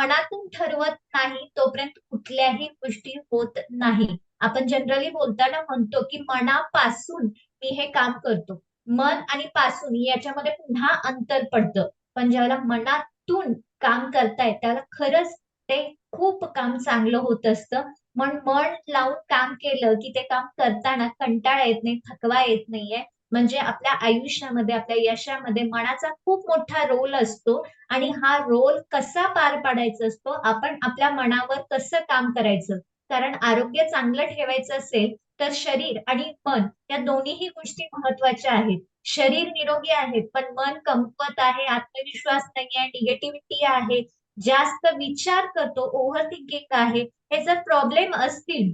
मनातून ठरवत नाही तोपर्यंत कुठल्याही गोष्टी होत नाही. आपण जनरली बोलताना म्हणतो की मनापासून मी हे काम करतो. मन आणि पासून याच्यामध्ये पुन्हा अंतर पडतं. पण ज्यावेळेला मनातून काम करतायत त्याला खरंच ते खूप काम चांगलं होत असतं. मन मन लावून काम केलं की ते काम करताना कंटाळा येत नाही थकवा येत नाहीये. म्हणजे आपल्या आयुष्यामध्ये आपल्या यशामध्ये मनाचा खूप मोठा रोल असतो आणि हा रोल कसा पार पाडायचा असतो आपण आपल्या मनावर कसं काम करायचं? कारण आरोग्य चांगलं ठेवायचं असेल तर शरीर आणि मन या दोन्हीही गोष्टी महत्त्वाच्या आहेत. शरीर निरोगी आहे पण मन कमवत आहे आत्मविश्वास नाही आहे निगेटिव्हिटी आहे जास्त विचार करतो ओव्हर थिंकिंग आहे हे जर प्रॉब्लेम असतील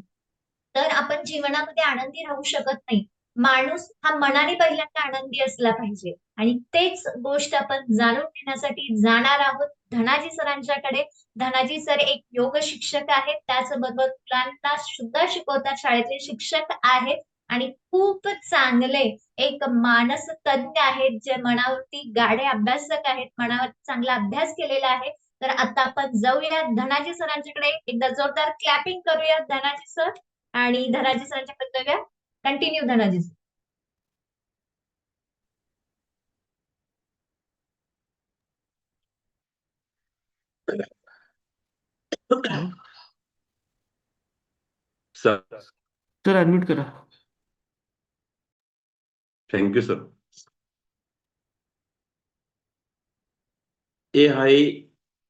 तर आपण जीवनामध्ये आनंदी राहू शकत नाही. माणूस हा मनाने पहिल्यांदा आनंदी असला पाहिजे. आणि तेच गोष्ट आपण जाणून घेण्यासाठी जाणार आहोत धनाजी सरांच्याकडे. धनाजी सर एक योग शिक्षक आहेत. त्याचबरोबर मुलांना सुद्धा शिकवतात. शाळेतले शिक्षक आहेत. आणि खूप चांगले एक मानस तज्ञ आहेत जे मनावरती गाडे अभ्यासक आहेत. मनावर चांगला अभ्यास केलेला आहे. तर आता आपण जाऊया धनाजी सरांच्याकडे. एकदा जोरदार क्लॅपिंग करूया धनाजी सर. आणि धनाजी सरांच्याकडे जाऊया continue Dhanaji sir sir admit करा. थँक्यू सर हे आहे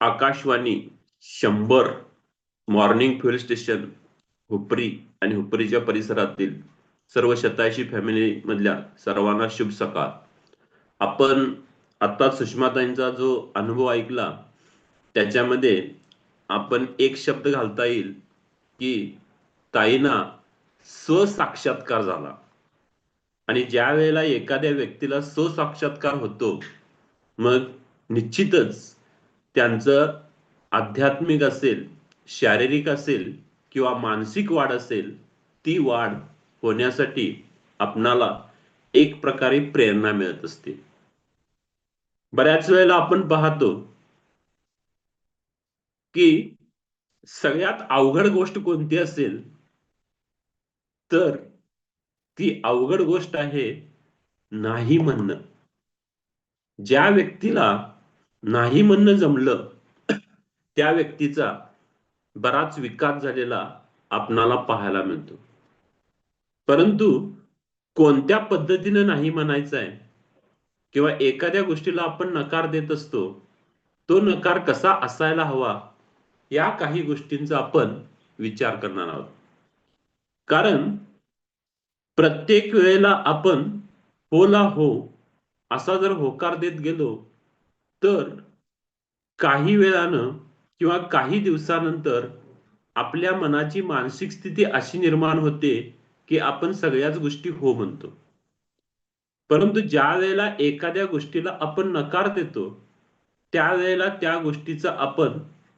आकाशवाणी शंभर मॉर्निंग फ्युएल स्टेशन हुपरी आणि हुपरीच्या परिसरातील सर्व शतायशी फॅमिली मधल्या सर्वांना शुभ सकाळ. आपण आता सुषमाताईंचा जो अनुभव ऐकला त्याच्यामध्ये आपण एक शब्द घालता येईल की ताईंना स्वसाक्षात्कार झाला. आणि ज्या वेळेला एखाद्या व्यक्तीला स्वसाक्षात्कार होतो मग निश्चितच त्यांचं आध्यात्मिक असेल शारीरिक असेल किंवा मानसिक वाढ असेल ती वाढ होण्यासाठी आपणाला एक प्रकारे प्रेरणा मिळत असते. बऱ्याच वेळेला आपण पाहतो की सगळ्यात अवघड गोष्ट कोणती असेल तर ती अवघड गोष्ट आहे नाही म्हणणं. ज्या व्यक्तीला नाही म्हणणं जमलं त्या व्यक्तीचा बराच विकास झालेला आपणाला पाहायला मिळतो. परंतु कोणत्या पद्धतीनं नाही म्हणायचं आहे किंवा एखाद्या गोष्टीला आपण नकार देत असतो तो नकार कसा असायला हवा या काही गोष्टींचा आपण विचार करणार आहोत. कारण प्रत्येक वेळेला आपण होला हो असा जर होकार देत गेलो तर काही वेळानं किंवा काही दिवसानंतर आपल्या मनाची मानसिक स्थिती अशी निर्माण होते की आपण सगळ्याच गोष्टी हो म्हणतो. परंतु ज्या वेळेला एखाद्या गोष्टीला आपण नकार देतो त्यावेळेला त्या गोष्टीचा आपण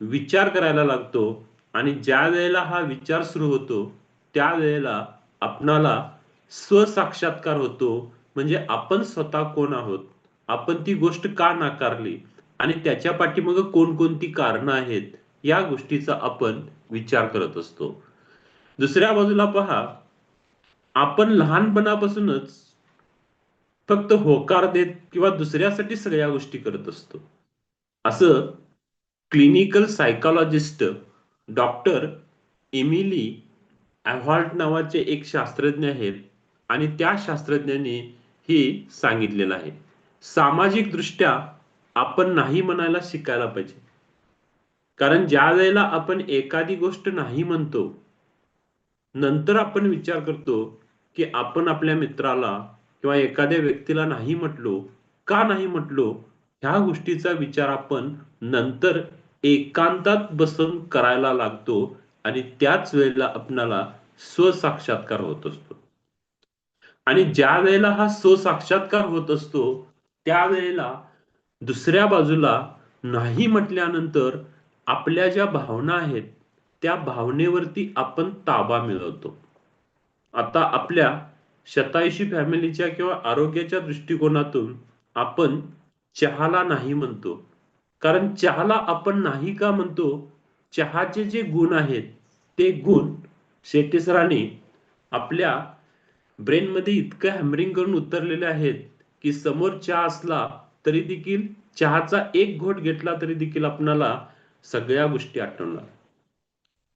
विचार करायला लागतो आणि ज्या वेळेला हा विचार सुरू होतो त्यावेळेला आपणाला स्वसाक्षात्कार होतो म्हणजे आपण स्वतः कोण आहोत? आपण ती गोष्ट का नाकारली? आणि त्याच्या पाठीमाग कोणकोणती कारणं आहेत? या गोष्टीचा आपण विचार करत असतो. दुसऱ्या बाजूला पहा आपण लहानपणापासूनच फक्त होकार देत किंवा दुसऱ्यासाठी सगळ्या गोष्टी करत असतो. असं क्लिनिकल सायकोलॉजिस्ट डॉक्टर इमिली अव्हॉल्ट नावाचे एक शास्त्रज्ञ आहेत आणि त्या शास्त्रज्ञांनी ही सांगितलेलं आहे. सामाजिक दृष्ट्या आपण नाही म्हणायला शिकायला पाहिजे. कारण ज्या वेळेला आपण एखादी गोष्ट नाही म्हणतो नंतर आपण विचार करतो की आपण आपल्या मित्राला किंवा एखाद्या व्यक्तीला नाही म्हटलो का नाही म्हटलो ह्या गोष्टीचा विचार आपण नंतर एकांतात बसून करायला लागतो आणि त्याच वेळेला आपणाला स्वसाक्षात्कार होत असतो. आणि ज्या वेळेला हा स्वसाक्षात्कार होत असतो त्यावेळेला दुसऱ्या बाजूला नाही म्हटल्यानंतर आपल्या ज्या भावना आहेत त्या भावनेवरती आपण ताबा मिळवतो. आता आपल्या शतायशी फॅमिलीच्या किंवा आरोग्याच्या दृष्टिकोनातून आपण चहाला नाही म्हणतो. कारण चहाला आपण नाही का म्हणतो? चहाचे जे गुण आहेत ते गुण शेट्टी सरांनी आपल्या ब्रेनमध्ये इतकं हॅमरिंग करून उतरलेले आहेत की समोर चहा असला तरी देखील चहाचा एक घोट घेतला तरी देखील आपणाला सगळ्या गोष्टी आठवणार.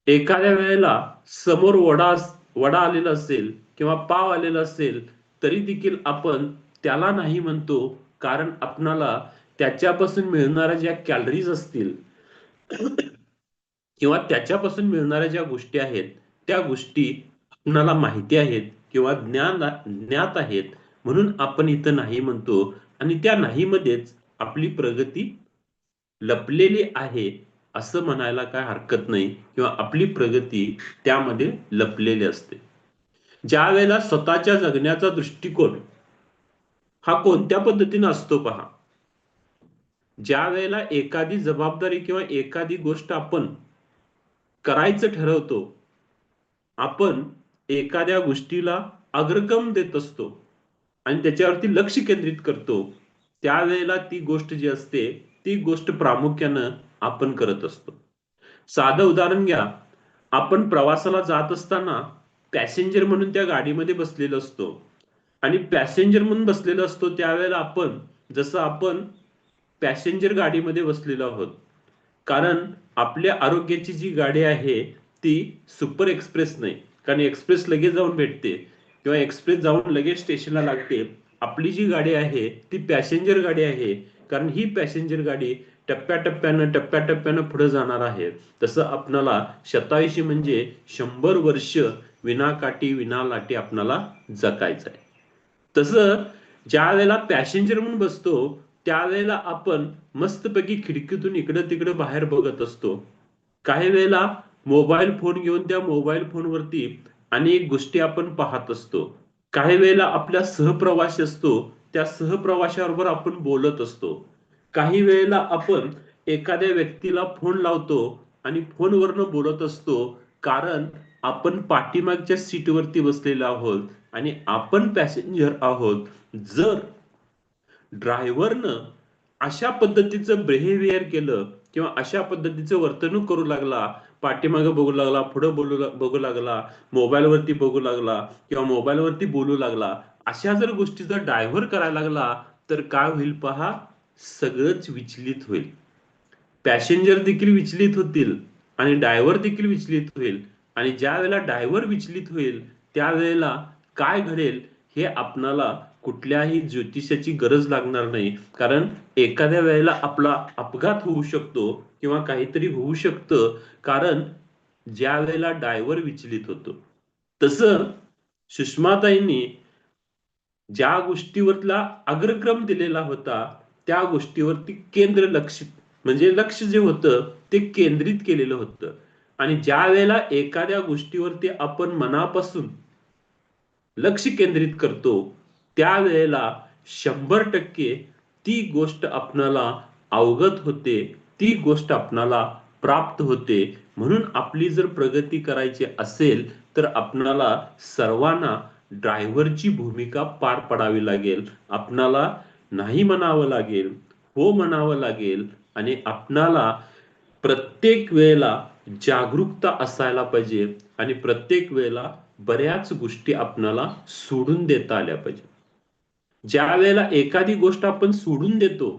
एखाद्या वेळेला समोर वडा वडा आलेला असेल किंवा पाव आलेला असेल तरी देखील आपण त्याला नाही म्हणतो कारण आपणाला त्याच्यापासून मिळणाऱ्या ज्या कॅलरीज असतील किंवा त्याच्यापासून मिळणाऱ्या ज्या गोष्टी आहेत त्या गोष्टी आपणाला माहिती आहेत किंवा ज्ञान ज्ञात आहेत म्हणून आपण इथं नाही म्हणतो. आणि त्या नाहीमध्येच आपली प्रगती लपलेली आहे. असं म्हणायला काय हरकत नाही किंवा आपली प्रगती त्यामध्ये लपलेली असते. ज्या वेळेला स्वतःच्या जगण्याचा दृष्टिकोन हा कोणत्या पद्धतीने असतो पहा. ज्या वेळेला एखादी जबाबदारी किंवा एखादी गोष्ट आपण करायचं ठरवतो आपण एखाद्या गोष्टीला अग्रक्रम देत असतो आणि त्याच्यावरती लक्ष केंद्रित करतो त्यावेळेला ती गोष्ट जी असते ती गोष्ट प्रामुख्यानं आपण करत असतो. साधं उदाहरण घ्या. आपण प्रवासाला जात असताना पॅसेंजर म्हणून त्या गाडीमध्ये बसलेलो असतो. आणि पॅसेंजर म्हणून बसलेलो असतो त्यावेळेला आपण जसं आपण पॅसेंजर गाडीमध्ये बसलेलो आहोत. कारण आपल्या आरोग्याची जी गाडी आहे ती सुपर एक्सप्रेस नाही. कारण एक्सप्रेस लगेच जाऊन भेटते. किंवा एक्सप्रेस जाऊन लगेच स्टेशनला लागते. आपली जी गाडी आहे ती पॅसेंजर गाडी आहे. कारण ही पॅसेंजर गाडी टप्प्याटप्प्यानं टप्प्याटप्प्यानं पुढे जाणार आहे. तसं आपणाला शतायुषी म्हणजे शंभर वर्ष विनाकाठी विनालाटी आपणाला जगायचं आहे. तसं ज्या वेळेला पॅसेंजर म्हणून बसतो त्यावेळेला आपण मस्तपैकी खिडकीतून इकडं तिकडं बाहेर बघत असतो. काही वेळेला मोबाईल फोन घेऊन त्या मोबाईल फोनवरती अनेक गोष्टी आपण पाहत असतो. काही वेळेला आपल्या सहप्रवासी असतो त्या सहप्रवाशाबरोबर आपण बोलत असतो. काही वेळेला आपण एखाद्या व्यक्तीला फोन लावतो आणि फोनवरनं बोलत असतो कारण आपण पाठीमागच्या सीटवरती बसलेलो आहोत आणि आपण पॅसेंजर आहोत. जर ड्रायव्हरनं अशा पद्धतीचं बिहेवियर केलं किंवा अशा पद्धतीचं वर्तणूक करू लागला पाठीमागे बघू लागला पुढे बोलू बघू लागला मोबाईलवरती बघू लागला किंवा मोबाईलवरती बोलू लागला अशा जर गोष्टी जर ड्रायव्हर करायला लागला तर काय होईल पहा? सगळंच विचलित होईल. पॅसेंजर देखील विचलित होतील आणि डायव्हर देखील विचलित होईल. आणि ज्या वेळेला डायव्हर विचलित होईल त्यावेळेला काय घडेल हे आपणाला कुठल्याही ज्योतिषाची गरज लागणार नाही. कारण एखाद्या वेळेला आपला अपघात होऊ शकतो किंवा काहीतरी होऊ शकतं. कारण ज्या वेळेला डायव्हर विचलित होतो. तसं सुषमाताईंनी ज्या गोष्टीवरला अग्रक्रम दिलेला होता त्या गोष्टीवरती केंद्र लक्ष म्हणजे लक्ष जे होतं ते केंद्रित केलेलं होतं. आणि ज्या वेळेला एखाद्या गोष्टीवरती आपण मनापासून लक्ष केंद्रित करतो त्यावेळेला शंभर टक्के ती गोष्ट आपणाला अवगत होते ती गोष्ट आपणाला प्राप्त होते. म्हणून आपली जर प्रगती करायची असेल तर आपणाला सर्वांना ड्रायव्हरची भूमिका पार पडावी लागेल. आपणाला नाही म्हणावं लागेल हो म्हणावं लागेल आणि आपणाला प्रत्येक वेळेला जागरूकता असायला पाहिजे आणि प्रत्येक वेळेला बऱ्याच गोष्टी आपणाला सोडून देता आल्या पाहिजे. ज्या वेळेला एखादी गोष्ट आपण सोडून देतो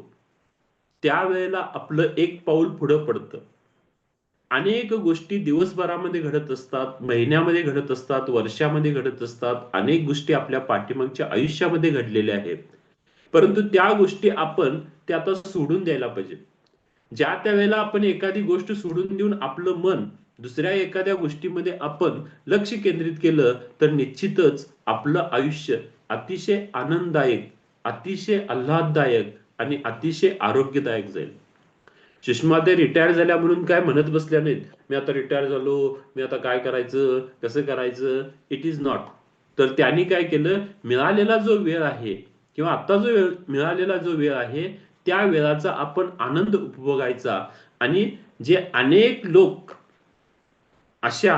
त्यावेळेला आपलं एक पाऊल पुढं पडतं. अनेक गोष्टी दिवसभरामध्ये घडत असतात महिन्यामध्ये घडत असतात वर्षामध्ये घडत असतात अनेक गोष्टी आपल्या पाठीमागच्या आयुष्यामध्ये घडलेल्या आहेत. परंतु त्या गोष्टी आपण त्या आता सोडून द्यायला पाहिजे. ज्या त्या वेळेला आपण एखादी गोष्ट सोडून देऊन आपलं मन दुसऱ्या एखाद्या गोष्टीमध्ये आपण लक्ष केंद्रित केलं तर निश्चितच आपलं आयुष्य अतिशय आनंददायक अतिशय आल्हाददायक आणि अतिशय आरोग्यदायक जाईल. सुषमा ते रिटायर झाल्या म्हणून काय म्हणत बसल्या नाहीत. मी आता रिटायर झालो मी आता काय करायचं कसं करायचं? इट इज नॉट तर त्यांनी काय केलं? मिळालेला जो वेळ आहे किंवा आता जो वेळ मिळालेला जो वेळ आहे त्या वेळाचा आपण आनंद उपभोगायचा. आणि जे अनेक लोक अशा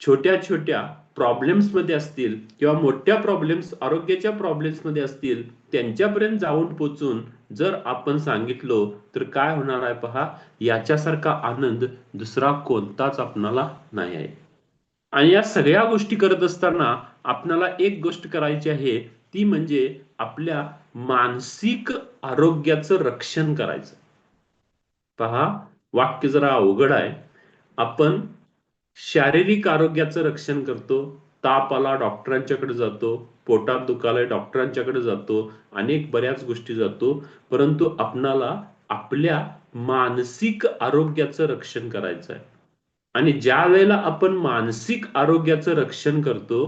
छोट्या छोट्या प्रॉब्लेम्समध्ये असतील किंवा मोठ्या प्रॉब्लेम्स आरोग्याच्या प्रॉब्लेम्समध्ये असतील त्यांच्यापर्यंत जाऊन पोचून जर आपण सांगितलो तर काय होणार आहे पहा? याच्यासारखा आनंद दुसरा कोणताच आपणाला नाही आहे. आणि या सगळ्या गोष्टी करत असताना आपणाला एक गोष्ट करायची आहे ती म्हणजे आपल्या मानसिक आरोग्याचं रक्षण करायचं. पहा वाक्य जरा अवघड आहे. आपण शारीरिक आरोग्याचं रक्षण करतो ताप आला डॉक्टरांच्याकडे जातो पोटात दुखालय डॉक्टरांच्याकडे जातो अनेक बऱ्याच गोष्टी जातो परंतु आपणाला आपल्या मानसिक आरोग्याचं रक्षण करायचं आहे. आणि ज्या वेळेला आपण मानसिक आरोग्याचं रक्षण करतो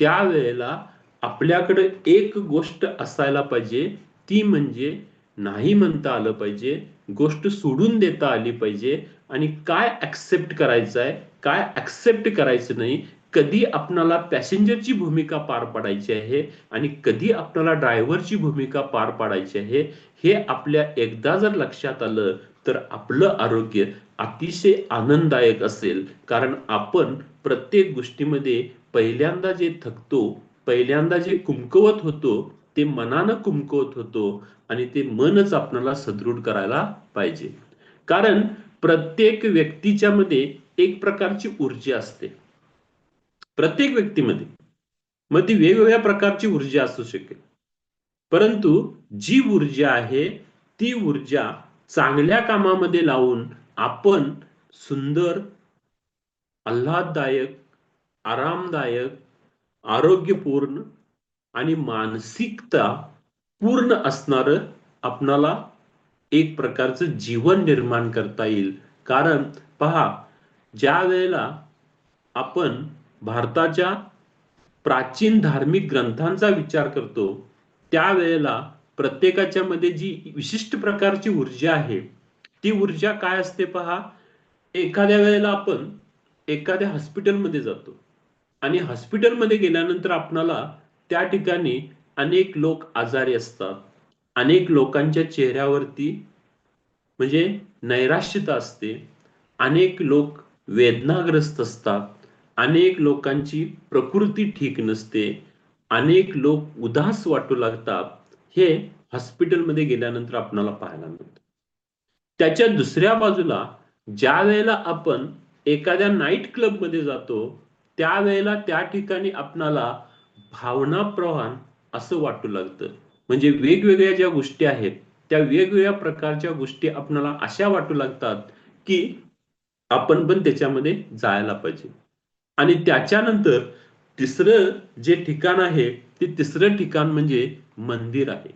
त्यावेळेला आपल्याकडे एक गोष्ट असायला पाहिजे ती म्हणजे नाही म्हणता आलं पाहिजे गोष्ट सोडून देता आली पाहिजे आणि काय ऍक्सेप्ट करायचं आहे काय ऍक्सेप्ट करायचं नाही कधी आपणाला पॅसेंजरची भूमिका पार पाडायची आहे आणि कधी आपल्याला ड्रायव्हरची भूमिका पार पाडायची आहे हे आपल्या एकदा जर लक्षात आलं तर आपलं आरोग्य अतिशय आनंददायक असेल. कारण आपण प्रत्येक गोष्टीमध्ये पहिल्यांदा जे थकतो पहिल्यांदा जे कुमकवत होतो ते मनानं कुमकवत होतो आणि ते मनच आपल्याला सदृढ करायला पाहिजे. कारण प्रत्येक व्यक्तीच्या मध्ये एक प्रकारची ऊर्जा असते. प्रत्येक व्यक्तीमध्ये. मग ती वेगवेगळ्या प्रकारची ऊर्जा असू शकेल. परंतु जी ऊर्जा आहे ती ऊर्जा चांगल्या कामामध्ये लावून आपण सुंदर आल्हाददायक आरामदायक आरोग्यपूर्ण आणि मानसिकता पूर्ण असणार आपणाला एक प्रकारचं जीवन निर्माण करता येईल. कारण पहा ज्या वेळेला आपण भारताच्या प्राचीन धार्मिक ग्रंथांचा विचार करतो त्यावेळेला प्रत्येकाच्या मध्ये जी विशिष्ट प्रकारची ऊर्जा आहे ती ऊर्जा काय असते पहा? एखाद्या वेळेला आपण एखाद्या हॉस्पिटलमध्ये जातो. आणि हॉस्पिटलमध्ये गेल्यानंतर आपणाला त्या ठिकाणी अनेक लोक आजारी असतात. अनेक लोकांच्या चेहऱ्यावरती म्हणजे नैराश्यता असते. अनेक लोक वेदनाग्रस्त असतात. अनेक लोकांची प्रकृती ठीक नसते. अनेक लोक उदास वाटू लागतात. हे हॉस्पिटलमध्ये गेल्यानंतर आपणाला पाहायला मिळतं. त्याच्या दुसऱ्या बाजूला ज्या वेळेला आपण एखाद्या नाईट क्लबमध्ये जातो त्यावेळेला त्या ठिकाणी आपणाला भावना प्रवाह असं वाटू लागतं. म्हणजे वेगवेगळ्या ज्या गोष्टी आहेत त्या वेगवेगळ्या प्रकारच्या गोष्टी आपणाला अशा वाटू लागतात की आपण पण त्याच्यामध्ये जायला पाहिजे. आणि त्याच्यानंतर तिसरं जे ठिकाण आहे ते तिसरं ठिकाण म्हणजे मंदिर आहे.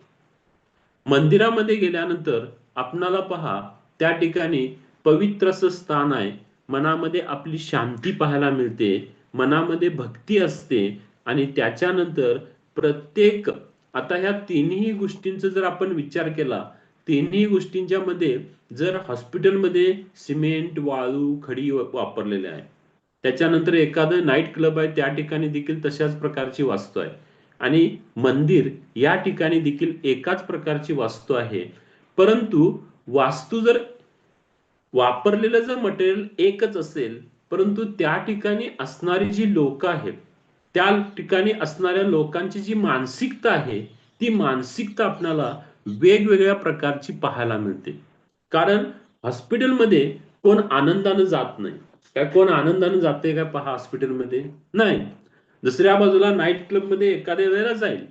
मंदिरामध्ये गेल्यानंतर आपणाला पहा त्या ठिकाणी पवित्र असं स्थान आहे. मनामध्ये आपली शांती पाहायला मिळते. मनामध्ये भक्ती असते आणि त्याच्यानंतर प्रत्येक आता ह्या तिन्ही गोष्टींचा जर आपण विचार केला तिन्ही गोष्टींच्या मध्ये जर हॉस्पिटलमध्ये सिमेंट वाळू खडी वापरलेले आहे त्याच्यानंतर एखादं नाईट क्लब आहे त्या ठिकाणी देखील तशाच प्रकारची वास्तू आहे. आणि मंदिर या ठिकाणी देखील एकाच प्रकारची वास्तू आहे. परंतु वास्तू जर वापरलेलं जर मटेरियल एकच असेल परंतु त्या ठिकाणी असणारी जी लोक आहेत त्या ठिकाणी असणाऱ्या लोकांची जी मानसिकता आहे ती मानसिकता आपल्याला वेगवेगळ्या प्रकारची पाहायला मिळते. कारण हॉस्पिटलमध्ये कोण आनंदानं जात नाही. काय कोण आनंदानं जाते काय पहा हॉस्पिटलमध्ये? नाही. दुसऱ्या बाजूला नाईट क्लबमध्ये एखाद्या वेळेला जाईल.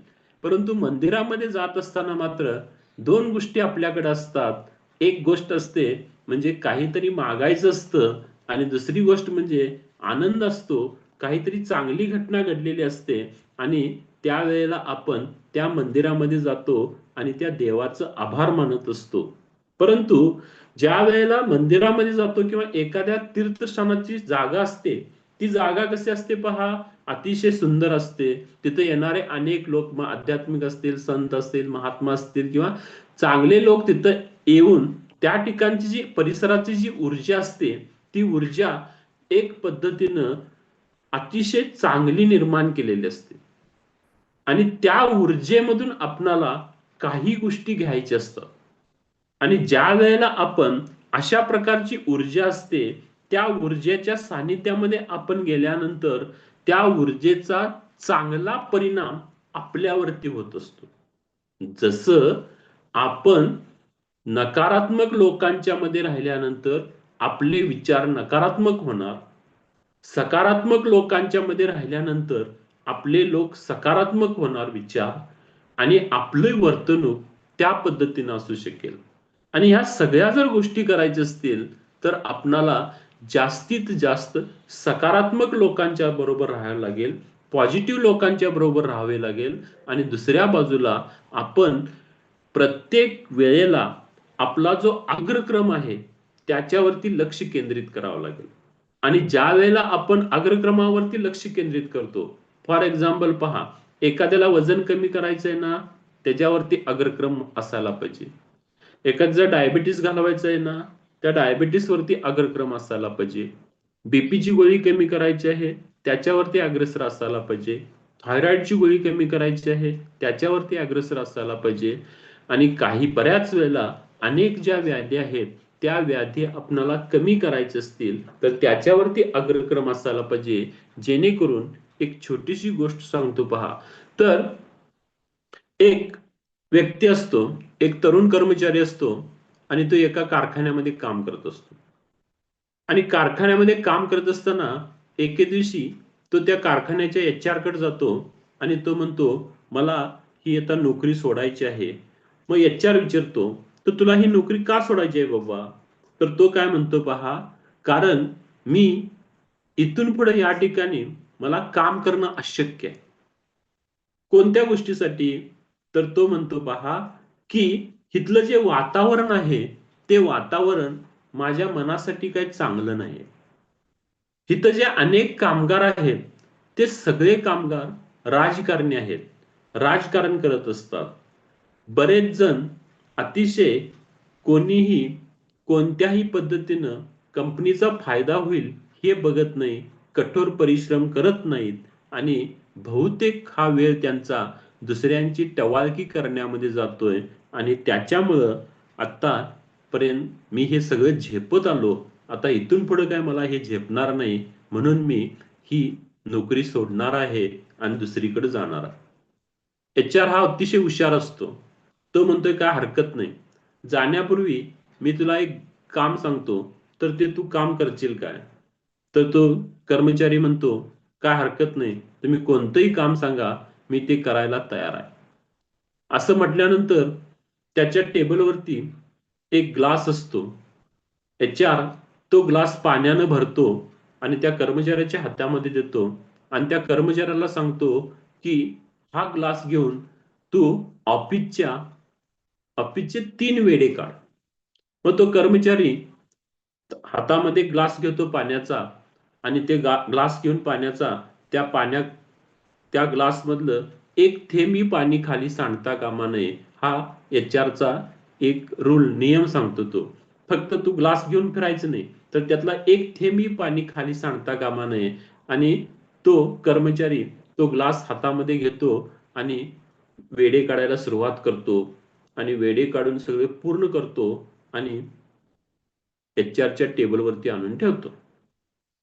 परंतु मंदिरामध्ये जात असताना मात्र दोन गोष्टी आपल्याकडे असतात. एक गोष्ट असते म्हणजे काहीतरी मागायचं असतं आणि दुसरी गोष्ट म्हणजे आनंद असतो काहीतरी चांगली घटना घडलेली असते आणि त्यावेळेला आपण त्या मंदिरामध्ये जातो आणि त्या देवाचं आभार मानत असतो. परंतु ज्या वेळेला मंदिरामध्ये जातो किंवा एखाद्या तीर्थस्थानाची जागा असते ती जागा कशी असते पहा? अतिशय सुंदर असते. तिथे येणारे अनेक लोक मग आध्यात्मिक असतील संत असतील महात्मा असतील किंवा चांगले लोक तिथं येऊन त्या ठिकाणची जी परिसराची जी ऊर्जा असते ती ऊर्जा एक पद्धतीनं अतिशय चांगली निर्माण केलेली असते. आणि त्या ऊर्जेमधून आपणाला काही गोष्टी घ्यायच्या असतात. आणि ज्या वेळेला आपण अशा प्रकारची ऊर्जा असते त्या ऊर्जेच्या सानिध्यामध्ये आपण गेल्यानंतर त्या ऊर्जेचा चांगला परिणाम आपल्यावरती होत असतो. जसं आपण नकारात्मक लोकांच्या मध्ये राहिल्यानंतर आपले विचार नकारात्मक होणार. सकारात्मक लोकांच्या मध्ये राहिल्यानंतर आपले लोक सकारात्मक होणार विचार आणि आपले वर्तणूक त्या पद्धतीनं असू शकेल. आणि ह्या सगळ्या जर गोष्टी करायच्या असतील तर आपणाला जास्तीत जास्त सकारात्मक लोकांच्या बरोबर राहायला लागेल पॉझिटिव्ह लोकांच्या बरोबर राहावे लागेल आणि दुसऱ्या बाजूला आपण प्रत्येक वेळेला आपला जो अग्रक्रम आहे त्याच्यावरती लक्ष केंद्रित करावं लागेल. आणि ज्या वेळेला आपण अग्रक्रमावरती लक्ष केंद्रित करतो फॉर एक्झाम्पल पहा एखाद्याला वजन कमी करायचंय ना त्याच्यावरती अग्रक्रम असायला पाहिजे. एखाद्या डायबिटीस घालवायचं आहे ना त्या डायबिटीसवरती अग्रक्रम असायला पाहिजे. बीपीची गोळी कमी करायची आहे त्याच्यावरती अग्रेसर असायला पाहिजे. थायरॉइडची गोळी कमी करायची आहे त्याच्यावरती अग्रेसर असायला पाहिजे. आणि काही बऱ्याच वेळेला अनेक ज्या व्याधी आहेत त्या व्याधी आपणाला कमी करायचे असतील तर त्याच्यावरती अग्रक्रम असायला पाहिजे. जेणेकरून एक छोटीशी गोष्ट सांगतो पहा. तर एक व्यक्ती असतो एक तरुण कर्मचारी असतो आणि तो एका कारखान्यामध्ये काम करत असतो. आणि कारखान्यामध्ये काम करत असताना एके दिवशी तो त्या कारखान्याच्या एच आरकडे जातो आणि तो म्हणतो मला ही आता नोकरी सोडायची आहे. मग एच आर विचारतो तर तुला ही नोकरी का सोडायची आहे बाबा? तर तो काय म्हणतो पहा कारण मी इथून पुढे या ठिकाणी मला काम करणं अशक्य आहे. कोणत्या गोष्टीसाठी? तर तो म्हणतो पहा की इथलं जे वातावरण आहे ते वातावरण माझ्या मनासाठी काही चांगलं नाही इथं जे अनेक कामगार आहेत ते सगळे कामगार राजकारणी आहेत राजकारण करत असतात. बरेच जण अतिशय कोणीही कोणत्याही पद्धतीनं कंपनीचा फायदा होईल हे बघत नाही कठोर परिश्रम करत नाहीत आणि बहुतेक हा वेळ त्यांचा दुसऱ्यांची टवाळकी करण्यामध्ये जातोय आणि त्याच्यामुळं आतापर्यंत मी हे सगळं झेपत आलो. आता इथून पुढे काय मला हे झेपणार नाही म्हणून मी ही नोकरी सोडणार आहे आणि दुसरीकडे जाणार आहे. एच आर हा अतिशय हुशार असतो. तो म्हणतोय काय हरकत नाही. जाण्यापूर्वी मी तुला एक काम सांगतो तर ते तू काम करशील काय? तर तो कर्मचारी म्हणतो काय हरकत नाही. तुम्ही कोणतंही काम सांगा मी ते करायला तयार आहे. असं म्हटल्यानंतर त्याच्या टेबलवरती एक ग्लास असतो. एच आर तो ग्लास पाण्यानं भरतो आणि त्या कर्मचाऱ्याच्या हातामध्ये देतो आणि त्या कर्मचाऱ्याला सांगतो की हा ग्लास घेऊन तू ऑफिसच्या ऑफिसचे तीन वेडे काढ. मग तो कर्मचारी हातामध्ये ग्लास घेतो पाण्याचा आणि ते ग्लास घेऊन पाण्याचा त्या पाण्यात त्या ग्लासमधलं एक थेंबी पाणी खाली सांडता कामा नये हा एच चा एक रूल नियम सांगतो तो. फक्त तू ग्लास घेऊन फिरायचं नाही तर त्यातला एक थेंबी पाणी खाली सांडता कामा नये आणि तो कर्मचारी तो ग्लास हातामध्ये घेतो आणि वेडे काढायला सुरुवात करतो. आणि वेडे काढून सगळे पूर्ण करतो आणि एच आरच्या टेबलवरती आणून ठेवतो.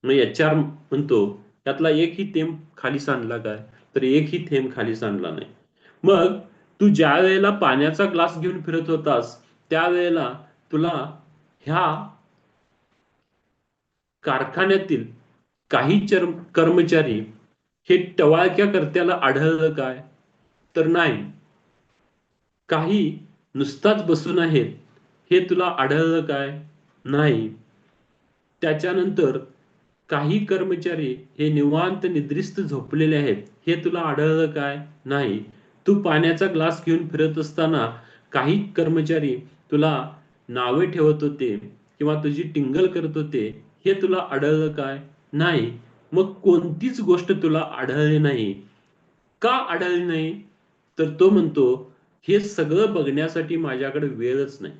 मग एच आर म्हणतो त्यातला एकही थेंब खाली सांडला काय? तर एकही थेंब खाली सांडला नाही. मग तू ज्या वेळेला पाण्याचा ग्लास घेऊन फिरत होतास त्यावेळेला तुला ह्या कारखान्यातील काही कर्मचारी हे टवाळक्या कर्त्याला आढळलं काय? तर नाही. काही नुसताच बसून आहेत हे तुला आढळलं काय? नाही. त्याच्यानंतर काही कर्मचारी हे निवांत निद्रिस्त झोपलेले आहेत हे तुला आढळलं काय? नाही. तू पाण्याचा ग्लास घेऊन फिरत असताना काही कर्मचारी तुला नावे ठेवत होते किंवा तुझी टिंगल करत होते हे तुला आढळलं काय? नाही. मग कोणतीच गोष्ट तुला आढळली नाही. का आढळली नाही? तर तो म्हणतो हे सगळं बघण्यासाठी माझ्याकडे वेळच नाही.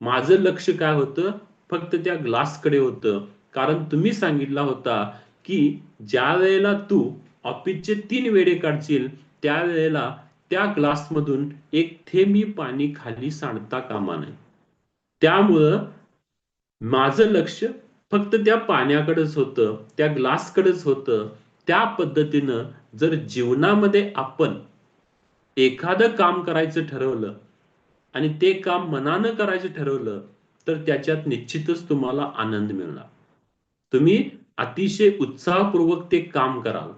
माझं लक्ष काय होतं? फक्त त्या ग्लासकडे होतं. कारण तुम्ही सांगितला होता की ज्या वेळेला तू ऑफिसचे तीन वेडे काढशील त्यावेळेला त्या ग्लासमधून एक थेंबी पाणी खाली सांडता कामा नये. त्यामुळं माझं लक्ष फक्त त्या पाण्याकडेच होतं त्या ग्लासकडेच होतं. त्या पद्धतीनं जर जीवनामध्ये आपण एखादं काम करायचं ठरवलं आणि ते काम मनानं करायचं ठरवलं तर त्याच्यात निश्चितच तुम्हाला आनंद मिळणार. तुम्ही अतिशय उत्साहपूर्वक ते काम कराल.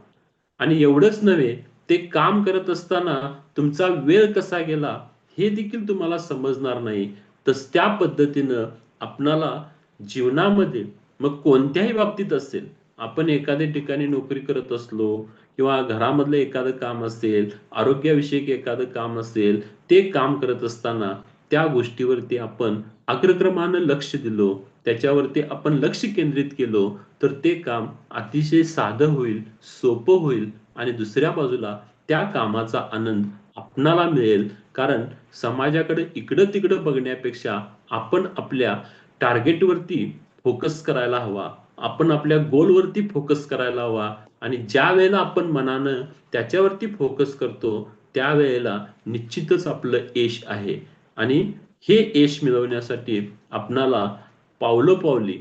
आणि एवढंच नव्हे ते काम करत असताना तुमचा वेळ कसा गेला हे देखील तुम्हाला समजणार नाही. तस त्या पद्धतीनं आपणाला जीवनामध्ये मग कोणत्याही बाबतीत असेल आपण एखाद्या ठिकाणी नोकरी करत असलो किंवा घरामधलं एखादं काम असेल आरोग्याविषयक एखादं काम असेल ते काम करत असताना त्या गोष्टीवरती आपण अग्रक्रमानं लक्ष दिलो त्याच्यावरती आपण लक्ष केंद्रित केलो तर ते काम अतिशय साधं होईल सोपं होईल आणि दुसऱ्या बाजूला त्या कामाचा आनंद आपणाला मिळेल. कारण समाजाकडे इकडं तिकडं बघण्यापेक्षा आपण आपल्या टार्गेटवरती फोकस करायला हवा. आपण आपल्या गोलवरती फोकस करायला हवा. आणि ज्या वेळेला आपण मनानं त्याच्यावरती फोकस करतो त्यावेळेला निश्चितच आपलं यश आहे. आणि हे यश मिळवण्यासाठी आपणाला पावलोपावली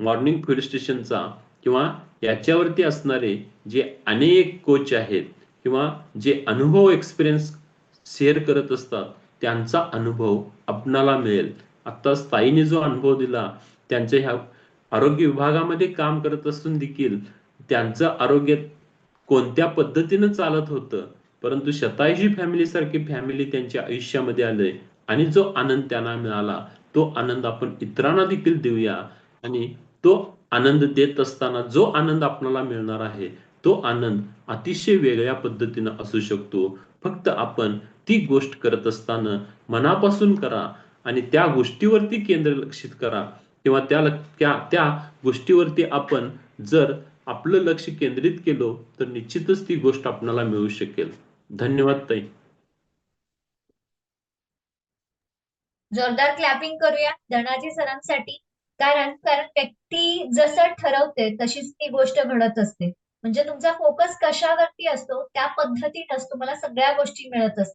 मॉर्निंग फील्ड स्टेशनचा किंवा याच्यावरती असणारे जे अनेक कोच आहेत किंवा जे अनुभव एक्सपिरियन्स शेअर करत असतात त्यांचा अनुभव आपणाला मिळेल. आता स्थायीने जो अनुभव दिला त्यांच्या ह्या आरोग्य विभागामध्ये काम करत असून देखील त्यांचं आरोग्य कोणत्या पद्धतीनं चालत होतं परंतु शताऐंशी फॅमिली सारखी फॅमिली त्यांच्या आयुष्यामध्ये आले आणि जो आनंद त्यांना मिळाला तो आनंद आपण इतरांना देखील देऊया आणि तो आनंद देत असताना जो आनंद आपल्याला मिळणार आहे तो आनंद अतिशय वेगळ्या पद्धतीनं असू शकतो. फक्त आपण ती गोष्ट करत असताना मनापासून करा आणि त्या गोष्टीवरती केंद्र लक्षित करा. किंवा त्या त्या त्या गोष्टीवरती आपण जर आपलं लक्ष केंद्रित केलो तर निश्चितच ती गोष्ट आपल्याला मिळू शकेल. धन्यवाद ताई. जोरदार क्लॅपिंग करूया धनाजी सरांसाठी कारण कारण व्यक्ती जसं ठरवते तशीच ती गोष्ट घडत असते. म्हणजे तुमचा फोकस कशावरती असतो त्या पद्धतीनंच तुम्हाला सगळ्या गोष्टी मिळत असतात